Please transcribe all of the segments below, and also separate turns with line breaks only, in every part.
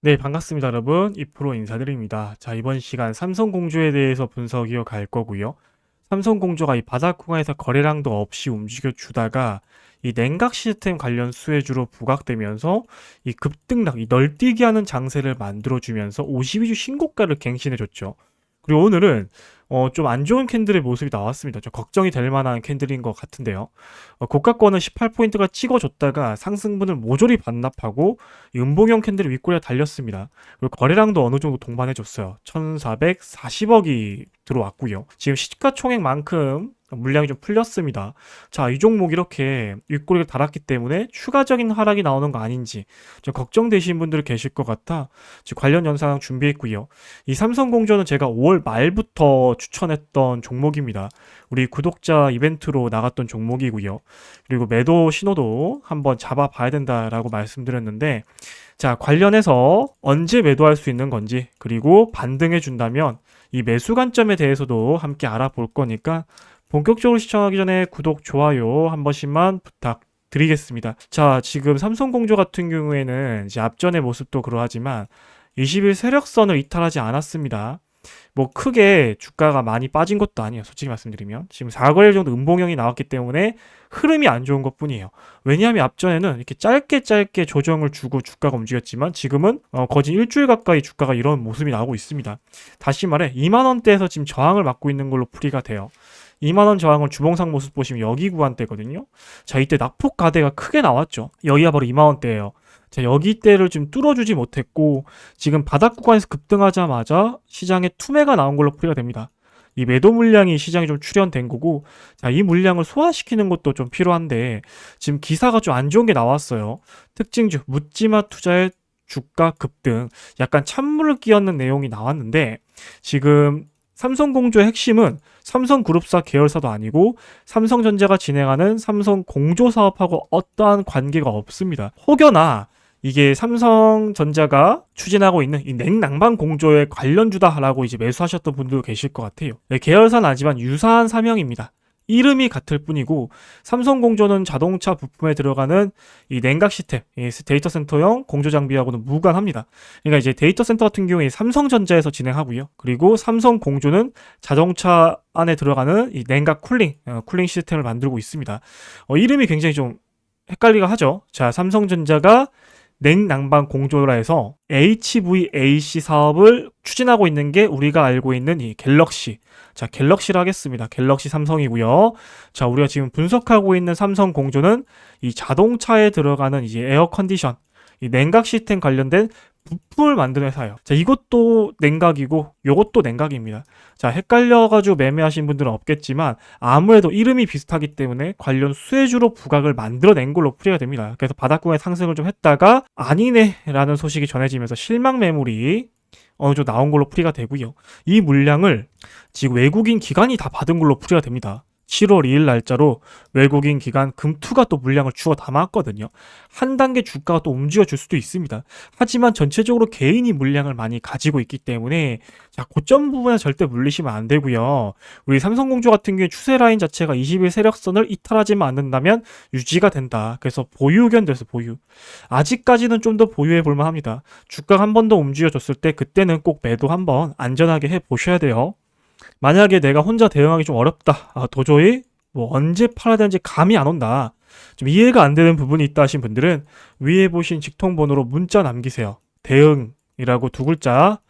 네, 반갑습니다, 여러분. 이프로 인사드립니다. 자, 이번 시간 삼성공조에 대해서 분석 이어갈 거고요. 삼성공조가 이 바닥 구간에서 거래량도 없이 움직여 주다가 이 냉각 시스템 관련 수혜주로 부각되면서 이 급등락, 이 널뛰기 하는 장세를 만들어 주면서 52주 신고가를 갱신해 줬죠. 그리고 오늘은 어, 좀 안 좋은 캔들의 모습이 나왔습니다. 좀 걱정이 될 만한 캔들인 것 같은데요. 어, 고가권은 18포인트가 찍어줬다가 상승분을 모조리 반납하고 이 음봉형 캔들이 윗꼬리에 달렸습니다. 그리고 거래량도 어느 정도 동반해줬어요. 1440억이 들어왔고요. 지금 시가총액만큼 물량이 좀 풀렸습니다. 자, 이 종목 이렇게 윗꼬리를 달았기 때문에 추가적인 하락이 나오는 거 아닌지 좀 걱정되신 분들 계실 것 같아 지금 관련 영상 준비했고요. 이 삼성공조는 제가 5월 말부터 추천했던 종목입니다. 우리 구독자 이벤트로 나갔던 종목이고요. 그리고 매도 신호도 한번 잡아봐야 된다라고 말씀드렸는데 자, 관련해서 언제 매도할 수 있는 건지 그리고 반등해 준다면 이 매수 관점에 대해서도 함께 알아볼 거니까 본격적으로 시청하기 전에 구독, 좋아요 한 번씩만 부탁 드리겠습니다. 자, 지금 삼성공조 같은 경우에는 이제 앞전의 모습도 그러하지만 20일 세력선을 이탈하지 않았습니다. 뭐 크게 주가가 많이 빠진 것도 아니에요. 솔직히 말씀드리면 지금 4거래일 정도 음봉형이 나왔기 때문에 흐름이 안 좋은 것뿐이에요. 왜냐하면 앞전에는 이렇게 짧게 짧게 조정을 주고 주가가 움직였지만 지금은 어, 거진 일주일 가까이 주가가 이런 모습이 나오고 있습니다. 다시 말해 2만 원대에서 지금 저항을 맞고 있는 걸로 풀이가 돼요. 2만원 저항을 주봉상 모습 보시면 여기 구간대거든요. 자, 이때 낙폭 가대가 크게 나왔죠. 여기가 바로 2만원대예요. 자, 여기 때를 좀 뚫어주지 못했고, 지금 바닥 구간에서 급등하자마자 시장에 투매가 나온 걸로 풀이가 됩니다. 이 매도 물량이 시장에 좀 출현된 거고, 자, 이 물량을 소화시키는 것도 좀 필요한데, 지금 기사가 좀 안 좋은 게 나왔어요. 특징주, 묻지마 투자의 주가 급등, 약간 찬물을 끼얹는 내용이 나왔는데, 지금 삼성공조의 핵심은 삼성그룹사 계열사도 아니고 삼성전자가 진행하는 삼성공조 사업하고 어떠한 관계가 없습니다. 혹여나 이게 삼성전자가 추진하고 있는 이 냉난방 공조의 관련주다라고 이제 매수하셨던 분도 계실 것 같아요. 네, 계열사는 아니지만 유사한 사명입니다. 이름이 같을 뿐이고 삼성공조는 자동차 부품에 들어가는 이 냉각 시스템, 이 데이터 센터용 공조 장비하고는 무관합니다. 그러니까 이제 데이터 센터 같은 경우에 삼성전자에서 진행하고요. 그리고 삼성공조는 자동차 안에 들어가는 이 냉각 쿨링, 어, 쿨링 시스템을 만들고 있습니다. 어, 이름이 굉장히 좀 헷갈리가 하죠. 자, 삼성전자가 냉난방 공조라 해서 HVAC 사업을 추진하고 있는 게 우리가 알고 있는 이 갤럭시. 자, 갤럭시를 하겠습니다. 갤럭시 삼성이고요. 자, 우리가 지금 분석하고 있는 삼성 공조는 이 자동차에 들어가는 이제 에어 컨디션, 이 냉각 시스템 관련된 부품을 만드는 회사예요. 자, 이것도 냉각이고 요것도 냉각입니다. 자, 헷갈려가지고 매매하신 분들은 없겠지만 아무래도 이름이 비슷하기 때문에 관련 수혜주로 부각을 만들어낸 걸로 풀이가 됩니다. 그래서 바닥권의 상승을 좀 했다가 아니네 라는 소식이 전해지면서 실망 매물이 어느 정도 나온 걸로 풀이가 되고요. 이 물량을 지금 외국인 기관이 다 받은 걸로 풀이가 됩니다. 7월 2일 날짜로 외국인 기관 금투가 또 물량을 주어 담았거든요. 한 단계 주가가 또 움직여 줄 수도 있습니다. 하지만 전체적으로 개인이 물량을 많이 가지고 있기 때문에 자, 고점 부분에 절대 물리시면 안 되고요. 우리 삼성공조 같은 경우에 추세 라인 자체가 20일 세력선을 이탈하지만 않는다면 유지가 된다. 그래서 보유 의견 돼서 보유. 아직까지는 좀 더 보유해 볼 만 합니다. 주가가 한번 더 움직여 줬을 때 그때는 꼭 매도 한번 안전하게 해 보셔야 돼요. 만약에 내가 혼자 대응하기 좀 어렵다. 아, 도저히 뭐 언제 팔아야 되는지 감이 안 온다. 좀 이해가 안 되는 부분이 있다 하신 분들은 위에 보신 직통번호로 문자 남기세요. 대응이라고 두 글자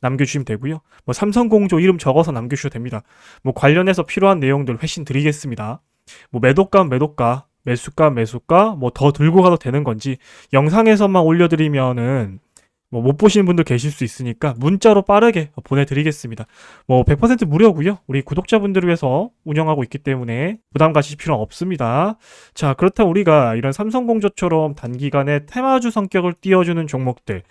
남겨주시면 되고요. 뭐 삼성공조 이름 적어서 남겨주셔도 됩니다. 뭐 관련해서 필요한 내용들 회신 드리겠습니다. 뭐 매도가 매도가 매수가 매수가 뭐 더 들고 가도 되는 건지 영상에서만 올려드리면은 뭐 못 보시는 분들 계실 수 있으니까 문자로 빠르게 보내드리겠습니다. 뭐 100% 무료고요. 우리 구독자분들을 위해서 운영하고 있기 때문에 부담 가실 필요는 없습니다. 자 그렇다면 우리가 이런 삼성공조처럼 단기간에 테마주 성격을 띄워주는 종목들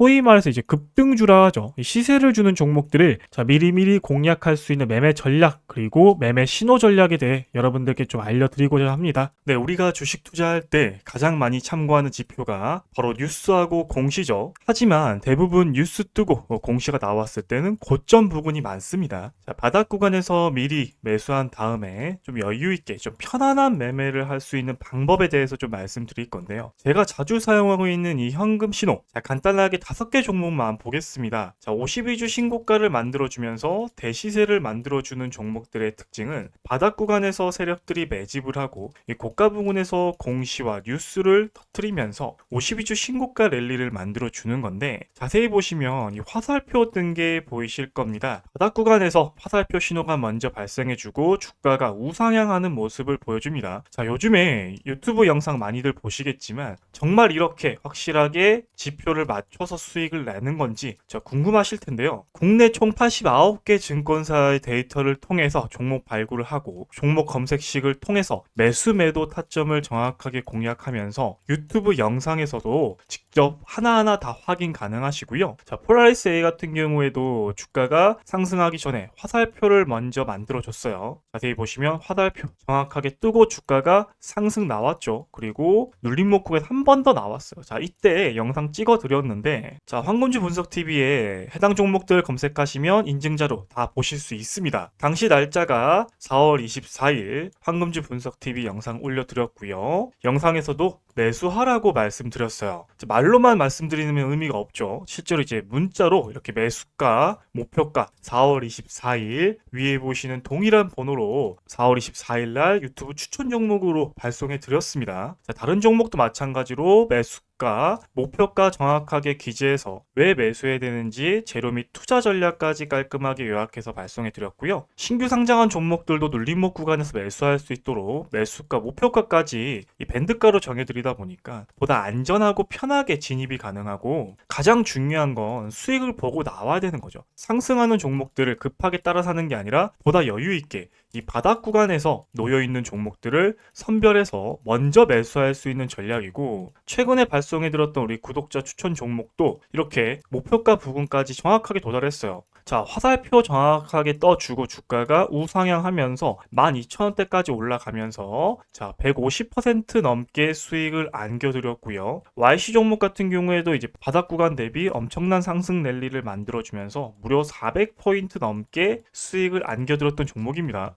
소위 말해서 이제 급등주라 하죠. 이 시세를 주는 종목들을 자 미리미리 공략할 수 있는 매매 전략 그리고 매매 신호 전략에 대해 여러분들께 좀 알려드리고자 합니다. 네, 우리가 주식 투자할 때 가장 많이 참고하는 지표가 바로 뉴스하고 공시죠. 하지만 대부분 뉴스 뜨고 뭐 공시가 나왔을 때는 고점 부분이 많습니다. 자, 바닥 구간에서 미리 매수한 다음에 좀 여유 있게 좀 편안한 매매를 할 수 있는 방법에 대해서 좀 말씀드릴 건데요. 제가 자주 사용하고 있는 이 현금 신호. 자, 간단하게 다섯 개 종목만 보겠습니다. 자, 52주 신고가를 만들어주면서 대시세를 만들어주는 종목들의 특징은 바닥 구간에서 세력들이 매집을 하고 이 고가 부근에서 공시와 뉴스를 터트리면서 52주 신고가 랠리를 만들어주는 건데 자세히 보시면 이 화살표 뜬 게 보이실 겁니다. 바닥 구간에서 화살표 신호가 먼저 발생해주고 주가가 우상향하는 모습을 보여줍니다. 자, 요즘에 유튜브 영상 많이들 보시겠지만 정말 이렇게 확실하게 지표를 맞춰서 수익을 내는 건지 저 궁금하실 텐데요. 국내 총 89개 증권사의 데이터를 통해서 종목 발굴을 하고 종목 검색식을 통해서 매수 매도 타점을 정확하게 공략하면서 유튜브 영상에서도 직접 하나하나 다 확인 가능하시고요. 자, 폴라리스 A 같은 경우에도 주가가 상승하기 전에 화살표를 먼저 만들어 줬어요. 자세히 보시면 화살표 정확하게 뜨고 주가가 상승 나왔죠. 그리고 눌림목국에 한번 더 나왔어요. 자, 이때 영상 찍어 드렸는데 자, 황금주 분석 TV에 해당 종목들 검색하시면 인증자료 다 보실 수 있습니다. 당시 날짜가 4월 24일 황금주 분석 TV 영상 올려 드렸고요. 영상에서도 매수하라고 말씀드렸어요. 말로만 말씀드리면 의미가 없죠. 실제로 이제 문자로 이렇게 매수가, 목표가 4월 24일 위에 보시는 동일한 번호로 4월 24일 날 유튜브 추천 종목으로 발송해 드렸습니다. 자, 다른 종목도 마찬가지로 매수 가, 목표가 정확하게 기재해서 왜 매수해야 되는지 재료 및 투자 전략까지 깔끔하게 요약해서 발송해 드렸고요. 신규 상장한 종목들도 눌림목 구간에서 매수할 수 있도록 매수가, 목표가까지 이 밴드가로 정해 드리다 보니까 보다 안전하고 편하게 진입이 가능하고 가장 중요한 건 수익을 보고 나와야 되는 거죠. 상승하는 종목들을 급하게 따라 사는 게 아니라 보다 여유 있게 이 바닥 구간에서 놓여 있는 종목들을 선별해서 먼저 매수할 수 있는 전략이고 최근에 발송해 드렸던 우리 구독자 추천 종목도 이렇게 목표가 부근까지 정확하게 도달했어요. 자, 화살표 정확하게 떠주고 주가가 우상향하면서 12,000원대까지 올라가면서 자, 150% 넘게 수익을 안겨드렸고요. YC 종목 같은 경우에도 이제 바닥 구간 대비 엄청난 상승 랠리를 만들어주면서 무려 400포인트 넘게 수익을 안겨드렸던 종목입니다.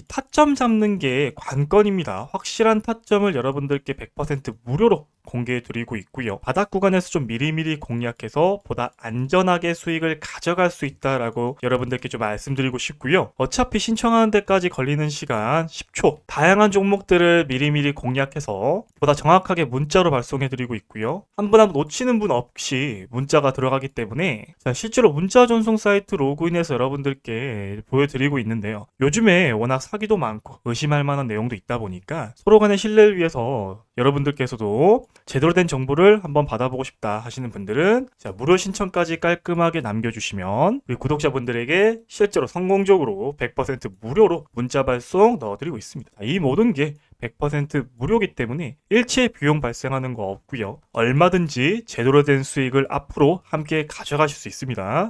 이 타점 잡는 게 관건입니다. 확실한 타점을 여러분들께 100% 무료로 공개해 드리고 있고요. 바닥 구간에서 좀 미리미리 공략해서 보다 안전하게 수익을 가져갈 수 있다라고 여러분들께 좀 말씀드리고 싶고요. 어차피 신청하는 데까지 걸리는 시간 10초. 다양한 종목들을 미리미리 공략해서 보다 정확하게 문자로 발송해 드리고 있고요. 한 분 한 분 놓치는 분 없이 문자가 들어가기 때문에 자, 실제로 문자 전송 사이트 로그인해서 여러분들께 보여드리고 있는데요. 요즘에 워낙 사기도 많고 의심할 만한 내용도 있다 보니까 서로 간의 신뢰를 위해서 여러분들께서도 제대로 된 정보를 한번 받아보고 싶다 하시는 분들은 자, 무료 신청까지 깔끔하게 남겨주시면 우리 구독자분들에게 실제로 성공적으로 100% 무료로 문자 발송 넣어드리고 있습니다. 이 모든 게 100% 무료기 때문에 일체 비용 발생하는 거 없고요. 얼마든지 제대로 된 수익을 앞으로 함께 가져가실 수 있습니다.